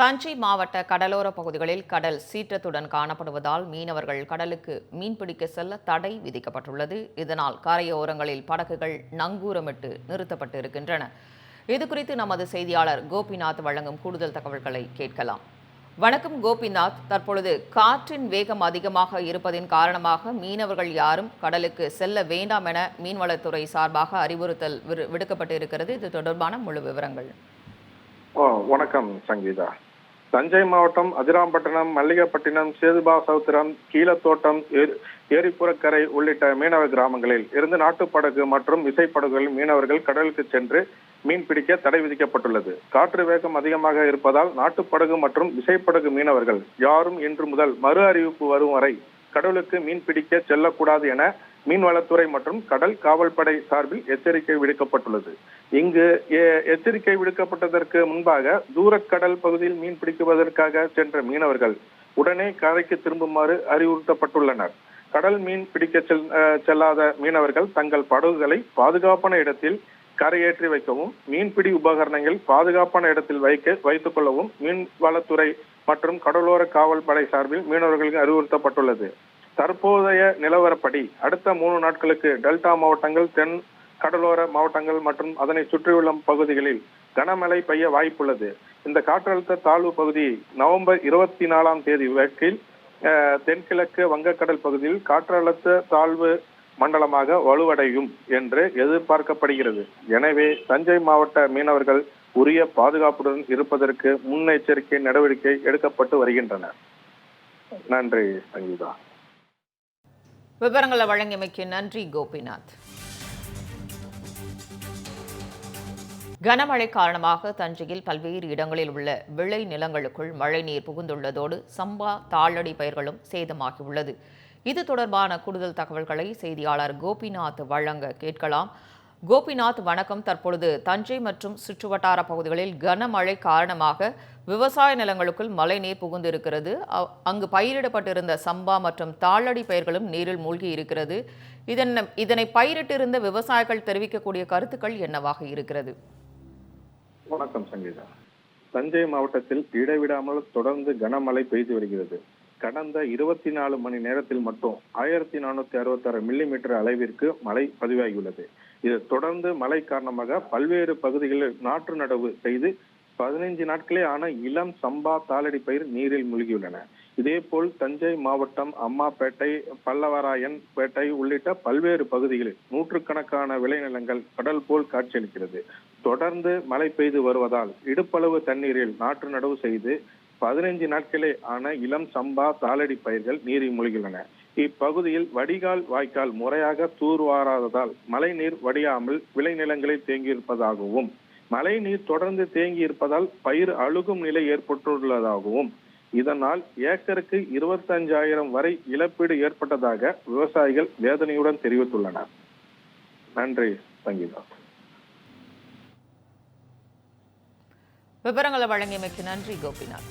தஞ்சை மாவட்ட கடலோர பகுதிகளில் கடல் சீற்றத்துடன் காணப்படுவதால் மீனவர்கள் கடலுக்கு மீன்பிடிக்க செல்ல தடை விதிக்கப்பட்டுள்ளது. இதனால் கரையோரங்களில் படகுகள் நங்கூரமிட்டு நிறுத்தப்பட்டு இருக்கின்றன இது குறித்து நமது செய்தியாளர் கோபிநாத் வழங்கும் கூடுதல் தகவல்களை கேட்கலாம். வணக்கம் கோபிநாத். தற்பொழுது காற்றின் வேகம் அதிகமாக இருப்பதின் காரணமாக மீனவர்கள் யாரும் கடலுக்கு செல்ல வேண்டாம் என மீன்வளத்துறை சார்பாக அறிவுறுத்தல் விடுக்கப்பட்டு இருக்கிறது இது தொடர்பான முழு விவரங்கள். வணக்கம் சங்கீதா. தஞ்சை மாவட்டம் அதிராம்பட்டினம் மல்லிகைப்பட்டினம் சேதுபாசவுத்திரம் கீழத்தோட்டம் ஏரிப்புறக்கரை உள்ளிட்ட மீனவ கிராமங்களில் இருந்து நாட்டுப்படகு மற்றும் விசைப்படகுகளில் மீனவர்கள் கடலுக்கு சென்று மீன் பிடிக்க தடை விதிக்கப்பட்டுள்ளது. காற்று வேகம் அதிகமாக இருப்பதால் நாட்டுப்படகு மற்றும் விசைப்படகு மீனவர்கள் யாரும் இன்று முதல் மறு அறிவிப்பு வரும் வரை கடலுக்கு மீன் பிடிக்க செல்லக்கூடாது என மீன்வளத்துறை மற்றும் கடல் காவல்படை சார்பில் எச்சரிக்கை விடுக்கப்பட்டுள்ளது. இங்கு எ- எச்சரிக்கை விடுக்கப்பட்டதற்கு முன்பாக தூரக்கடல் பகுதியில் மீன் பிடிக்குவதற்காக சென்ற மீனவர்கள் உடனே கரைக்கு திரும்புமாறு அறிவுறுத்தப்பட்டுள்ளனர். கடல் மீன் பிடிக்க செல் செல்லாத மீனவர்கள் தங்கள் படகுகளை பாதுகாப்பான இடத்தில் கரையேற்றி வைக்கவும் மீன்பிடி உபகரணங்கள் பாதுகாப்பான இடத்தில் வைக்க வைத்துக் கொள்ளவும் மீன்வளத்துறை மற்றும் கடலோர காவல்படை சார்பில் மீனவர்களுக்கு அறிவுறுத்தப்பட்டுள்ளது. தற்போதைய நிலவரப்படி அடுத்த மூணு நாட்களுக்கு டெல்டா மாவட்டங்கள் தென் கடலோர மாவட்டங்கள் மற்றும் அதனை சுற்றியுள்ள பகுதிகளில் கனமழை பெய்ய வாய்ப்புள்ளது. இந்த காற்றழுத்த தாழ்வு பகுதி நவம்பர் இருபத்தி நாலாம் தேதி வரைக்கில் தென்கிழக்கு வங்கக்கடல் பகுதியில் காற்றழுத்த தாழ்வு மண்டலமாக வலுவடையும் என்று எதிர்பார்க்கப்படுகிறது. எனவே தஞ்சை மாவட்ட மீனவர்கள் உரிய பாதுகாப்புடன் இருப்பதற்கு முன்னெச்சரிக்கை நடவடிக்கை எடுக்கப்பட்டு வருகின்றன நன்றி சங்கீதா. விவரங்களை வழங்கியமைக்கு நன்றி கோபிநாத். கனமழை காரணமாக தஞ்சையில் பல்வேறு இடங்களில் உள்ள விளை நிலங்களுக்குள் மழைநீர் புகுந்துள்ளதோடு சம்பா தாளடி பயிர்களும் சேதமாகியுள்ளது. இது தொடர்பான கூடுதல் தகவல்களை செய்தியாளர் கோபிநாத் வழங்க கேட்கலாம். கோபிநாத் வணக்கம். தற்பொழுது தஞ்சை மற்றும் சுற்றுவட்டார பகுதிகளில் கனமழை காரணமாக விவசாய நிலங்களுக்குள் மழை நீர் புகுந்திருக்கிறது அங்கு பயிரிடப்பட்டிருந்த சம்பா மற்றும் தாளடி பயிர்களும் நீரில் மூழ்கி இருக்கிறது. இதன் இதனை பயிரிட்டிருந்த விவசாயிகள் தெரிவிக்கக்கூடிய கருத்துக்கள் என்னவாக இருக்கிறது? வணக்கம் சங்கீதா. தஞ்சை மாவட்டத்தில் இடைவிடாமல் தொடர்ந்து கனமழை பெய்து வருகிறது. கடந்த இருபத்தி நாலு மணி நேரத்தில் மட்டும் ஆயிரத்தி நானூத்தி அறுபத்தி ஆறு மில்லி மீட்டர் அளவிற்கு மழை பதிவாகியுள்ளது. இது தொடர்ந்து மழை காரணமாக பல்வேறு பகுதிகளில் நாற்று நடவு செய்து பதினைஞ்சு நாட்களே ஆன இளம் சம்பா தாளடி பயிர் நீரில் மூழ்கியுள்ளன. இதேபோல் தஞ்சை மாவட்டம் அம்மாப்பேட்டை பல்லவராயன் பேட்டை உள்ளிட்ட பல்வேறு பகுதிகளில் நூற்றுக்கணக்கான விளைநிலங்கள் கடல் போல் காட்சியளிக்கிறது. தொடர்ந்து மழை பெய்து வருவதால் இடுப்பளவு தண்ணீரில் நாற்று நடவு செய்து பதினைஞ்சு நாட்களே ஆன இளம் சம்பா தாளடி பயிர்கள் நீரில் மூழ்கியுள்ளன. இப்பகுதியில் வடிகால் வாய்க்கால் முறையாக தூர்வாராததால் மழைநீர் வடியாமல் விளைநிலங்களில் தேங்கியிருப்பதாகவும் மழை நீர் தொடர்ந்து தேங்கி இருப்பதால் பயிர் அழுகும் நிலை ஏற்பட்டுள்ளதாகவும் இதனால் ஏக்கருக்கு இருபத்தஞ்சாயிரம் வரை இழப்பீடு ஏற்பட்டதாக விவசாயிகள் வேதனையுடன் தெரிவித்துள்ளனர். நன்றி சங்கீதா. விவரங்களை வழங்கியமைக்கு நன்றி கோபிநாத்.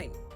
time.